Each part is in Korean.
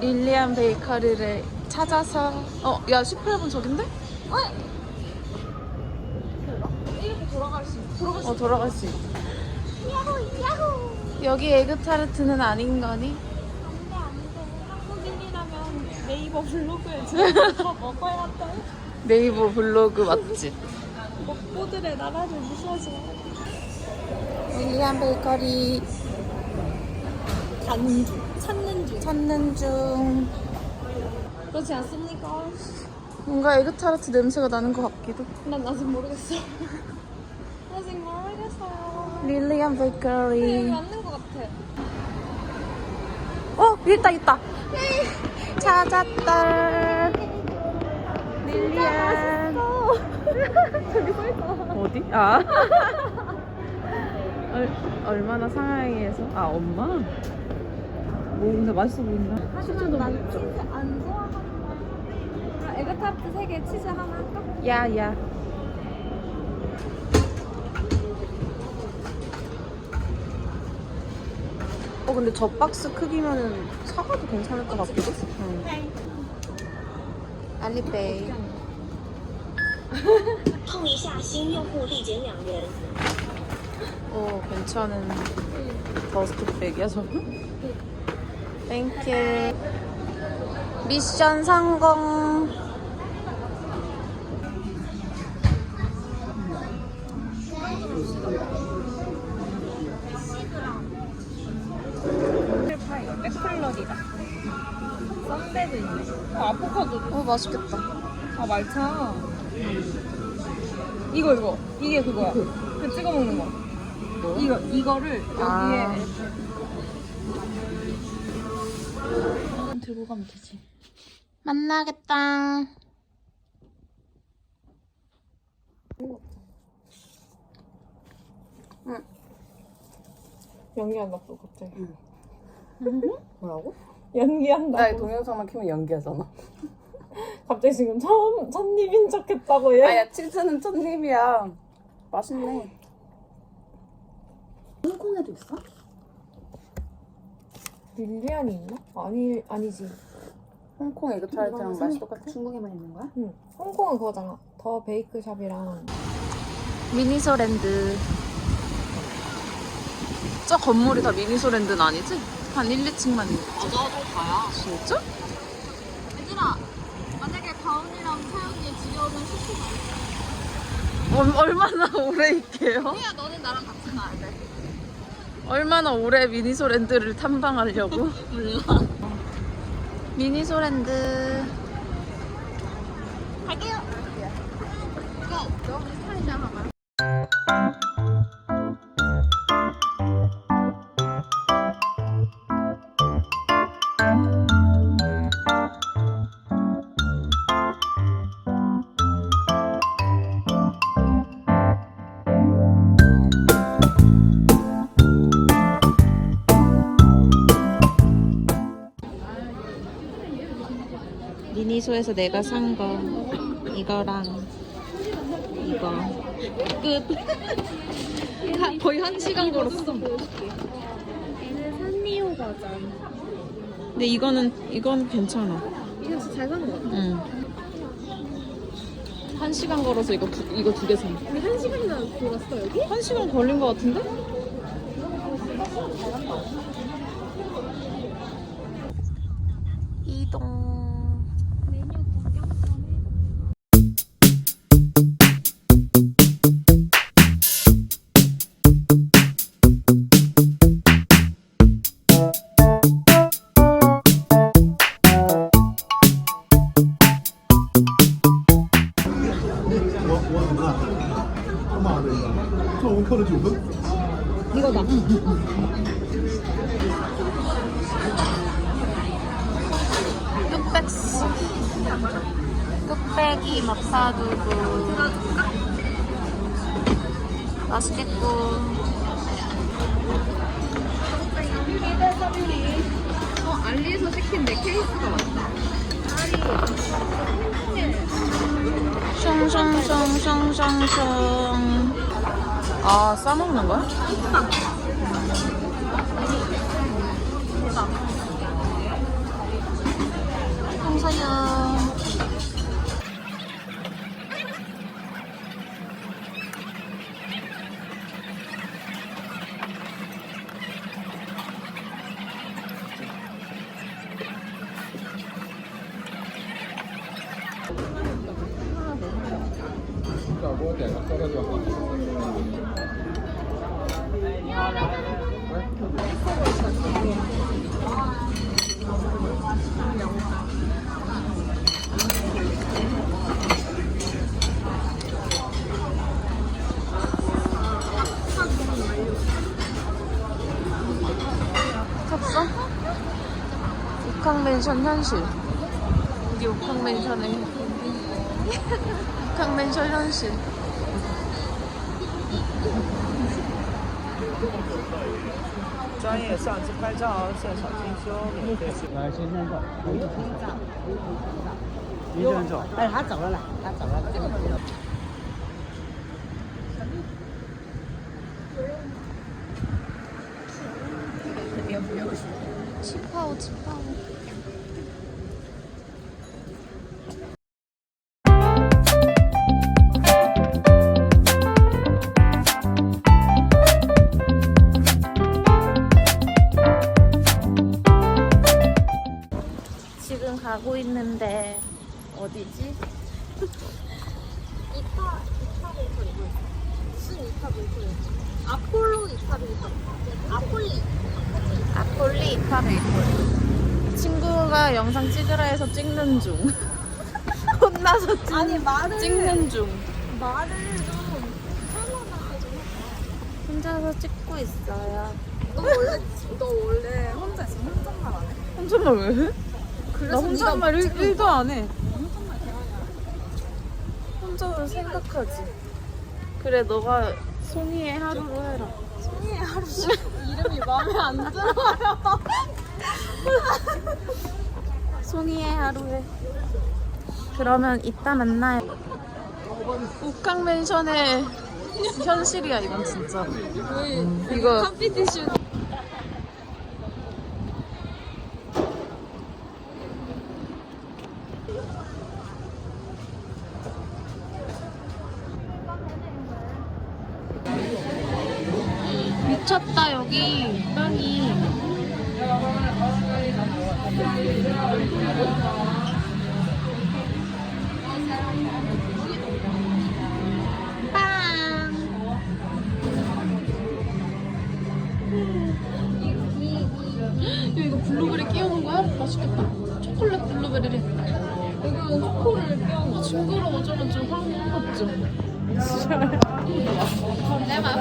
릴리안 베이커리를 찾아서 어, 야 18분 저긴데? 이렇게 돌아갈 수 있어. 돌아갈 수 어, 돌아갈 수 있어. 야호 야호. 여기 에그타르트는 아닌 거니? 안돼 안돼. 한국인이라면 네이버 블로그에 들어가서 먹어야 돼. 네이버 블로그 맛집. 먹보들의 나라를 무시하지 마. 릴리안 베이커리 가는 중, 찾는 중. 찾는 중. 그렇지 않습니까? 뭔가 에그타르트 냄새가 나는 것 같기도. 난 아직 모르겠어. 아직 모르겠어요. 릴리안 여기 베이커리. 맞는 것 같아. 어, 있다, 있다. 찾았다. 릴리안. 저기 서 있다. 어디? 아. 얼, 얼마나 상하이에서? 아, 엄마? 뭐, 근데 맛있어 보인다. 하지만 난 치즈 안 좋아하는 거. 에그타르트 3개 치즈 하나 할까? 야, 야. 어, 근데 저 박스 크기면은 사과도 괜찮을 것 같기도? 응. 알리페이. 碰一下新用户立减两元。 오, 괜찮은 더스트백이야, 저거? 땡큐. 미션 성공. 맥플러리다. 있네. 어, 아보카도. 어, 맛있겠다. 아, 말차. 이거, 이거. 이게 그거야. 그 찍어 먹는 거. 이거, 이거를 여기에 아. 이렇게. 들고 가면 되지. 만나겠다. 연기한다, 또 갑자기. 뭐라고? 연기한다. 나 동영상만 켜면 연기하잖아. 갑자기 지금 처음, 첫 입인 척 했다고, 얘? 아야 치즈는 첫입이야. 맛있네. 홍콩에도 있어? 릴리안이 있나? 아니, 아니지. 홍콩 에그 타르트랑 맛이 똑같아? 중국에만 있는 거야? 응. 홍콩은 그거잖아. 더 베이크샵이랑. 미니소랜드. 저 건물이 다 미니소랜드는 아니지? 한 1, 2층만 있지. 맞아, 저 가야. 진짜? 얘들아, 만약에 다운이랑 태연이 지겨우면 숙소 가. 얼, 얼마나 오래 있게요? 야, 너는 나랑 같이 가야 돼. 얼마나 오래 미니소랜드를 탐방하려고? 몰라. 미니소랜드. 갈게요. 미니소에서 내가 산 거 이거랑 이거 끝. 하- 거의 한 시간 걸었어. 얘는 산리오 버전. 근데 이거는 이건 괜찮아. 이거 진짜 잘산거 같아. 응. 한 시간 걸어서 이거 두, 이거 두 개 산. 우리 한 시간이나 돌았어, 여기? 한 시간 걸린 것 같은데? 케이스가 왔다. 숑숑숑숑숑. 아, 싸먹는 거야? 탔어? 욱항맨션 현실. 이게 욱항맨션의 욱항맨션 현실. 专业相机拍照，现场精修，免费。来，先生照，一张照，一张照。哎，他走了啦，他走了。 가고 있는데 어디지? 이타 이타베이터 이거 있어. 순 이타베이터. 아폴로 이타베이터. 아폴리. 아폴리 이파베이터. 친구가 영상 찍으라 해서 찍는 중. 혼나서 찍, 아니 말을 찍는 중. 말을 좀 편하게 좀 해. 혼자서 찍고 있어요. 너 원래 너 원래 혼자 있으면 혼잣말 안 해? 혼잣말 왜 해? 나 혼잣말 일, 일도 안 해. 혼자 생각하지. 그래, 너가 송이의 하루로 해라. 송이의 하루 이름이 마음에 안 들어요. 송이의 하루에. 그러면 이따 만나요. 욱강맨션의 현실이야, 이건 진짜. 음, 이거. 컴피티션 미쳤다, 여기. 빵이. 빵. 야, 이거 블루베리 끼우는 거야? 맛있겠다. 초콜릿 블루베리래. 이거 코코를 끼우는 거. 징그러워. 어쩌면 좀 황금 같죠? 내말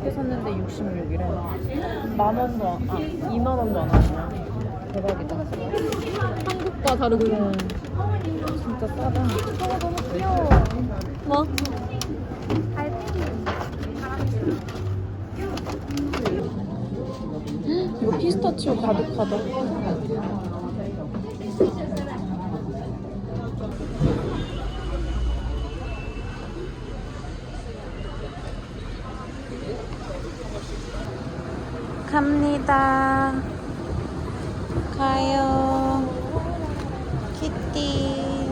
이렇게 샀는데 66이래. 만 원도 안, 아, 2만 원도 안 하네. 대박이다. 한국과 다르구나. 진짜 싸다. 어, 너무 귀여워. 뭐? 이거 피스타치오 가득하다. 갑니다. 가요. 키티.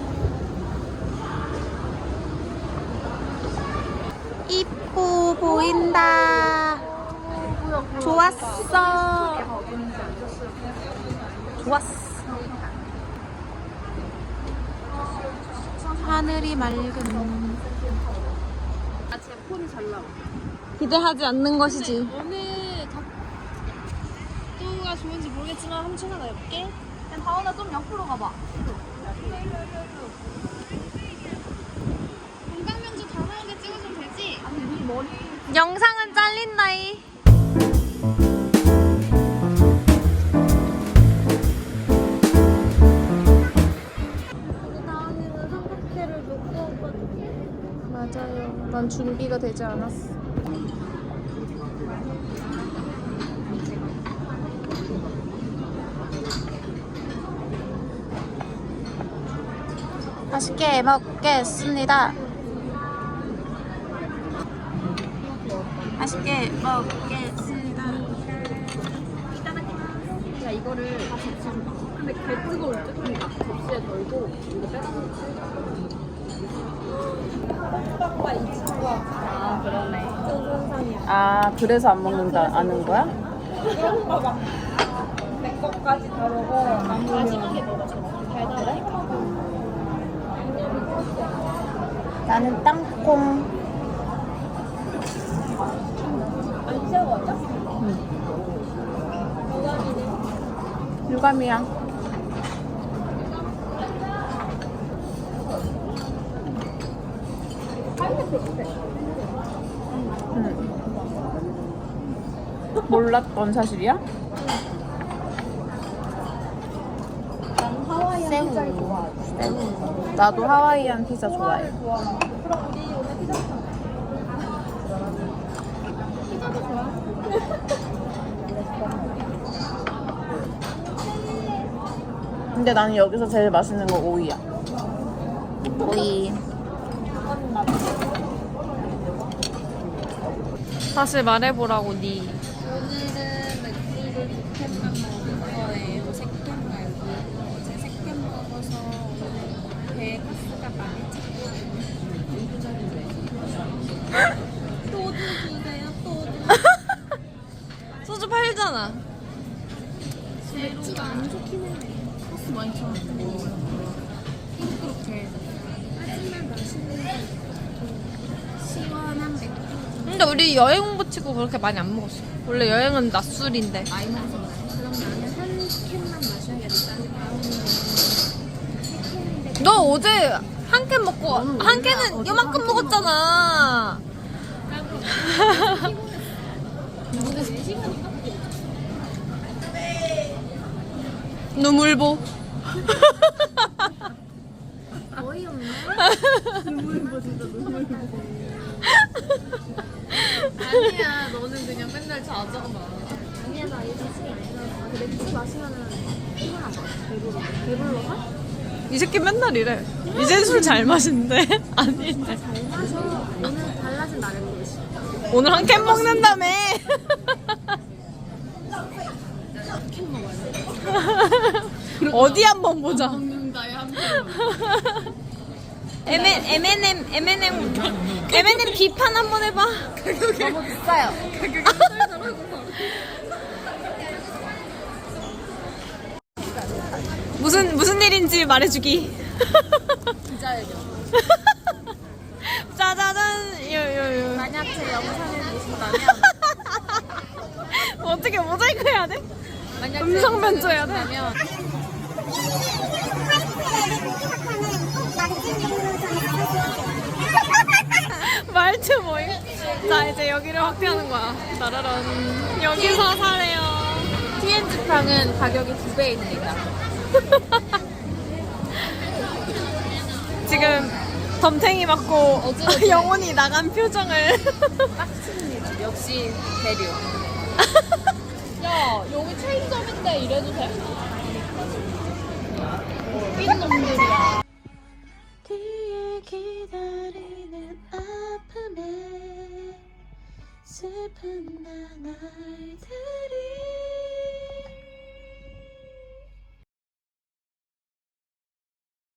이쁘 보인다. 좋았어. 좋았어. 하늘이 맑은. 아 제 폰이 잘 나와. 기대하지 않는 것이지. 어느 각도가 좋은지 한번 찾아가 볼게. 그냥 다원아 좀 옆으로 가봐. 건강면조 다 나오게 찍어주면 되지? 아니 네 머리 영상은 잘린다이. 맞아요. 난 준비가 되지 않았어. 맛있게 먹겠습니다. 맛있게 먹겠습니다. 야 이거를 다 줘봐. 근데 개 뜨거울 듯? 그러니까 접시에 덜고 이거 빼가지고. 아 그러네. 아 그래서 안 먹는다 아는 거야? 마지막에 먹어줘. 달달하니까. 나는 땅콩. 안 새워져? 유감이야. 몰랐던 사실이야? 새우. 나도 하와이안 피자 좋아해. 근데 나는 여기서 제일 맛있는 거 오이야. 오이. 다시 말해보라고 니. 맥주가 안 좋긴 해. 가스 많이 차. 그렇게. 하지만 맛있는 거 시원한 맥주. 근데 우리 여행 홍보 치고 그렇게 많이 안 먹었어. 원래 여행은 낮술인데. 많이 먹었나요? 그럼 나는 한 캔만 마셔야겠다. 너 어제 한 캔 먹고 한 캔은 요만큼 먹었잖아. 눈물보. 어이없네. 아니야, 너는 그냥 맨날 자잖아. 아니야 나 이제 술이 아니라 그 맥주 마시면은 피곤하다. 배불러. 배불러서? 이 새끼 맨날 이래. 이젠 술 잘 마신대. 잘 마셔. 오늘 달라진 나를 보여주시. 오늘 한 캔 먹는다며. 어 디 한번 보자. M&M, M&M, M&M, M&M 비판 한번 해봐. 너무 비싸요. 무슨 무슨 일인지 말해주기. 기자회견. 짜자잔, 요요요. 만약 제 영상을 보신다면 어떻게 모자이크 해야 돼? 음성 변조해야 돼? 보신다면 말투 뭐임? 자 이제 여기를 확대하는 거야. 따라란. 여기서 사래요. TNG 팡은 가격이 두 배입니다. 지금 덤탱이 맞고 영혼이 나간 표정을. 빡칩니다. 역시 대류. 야 여기 체인점인데 이래도 돼? 미친 놈들이야. 뒤에 기다리는 아픔에 슬픈 나날들이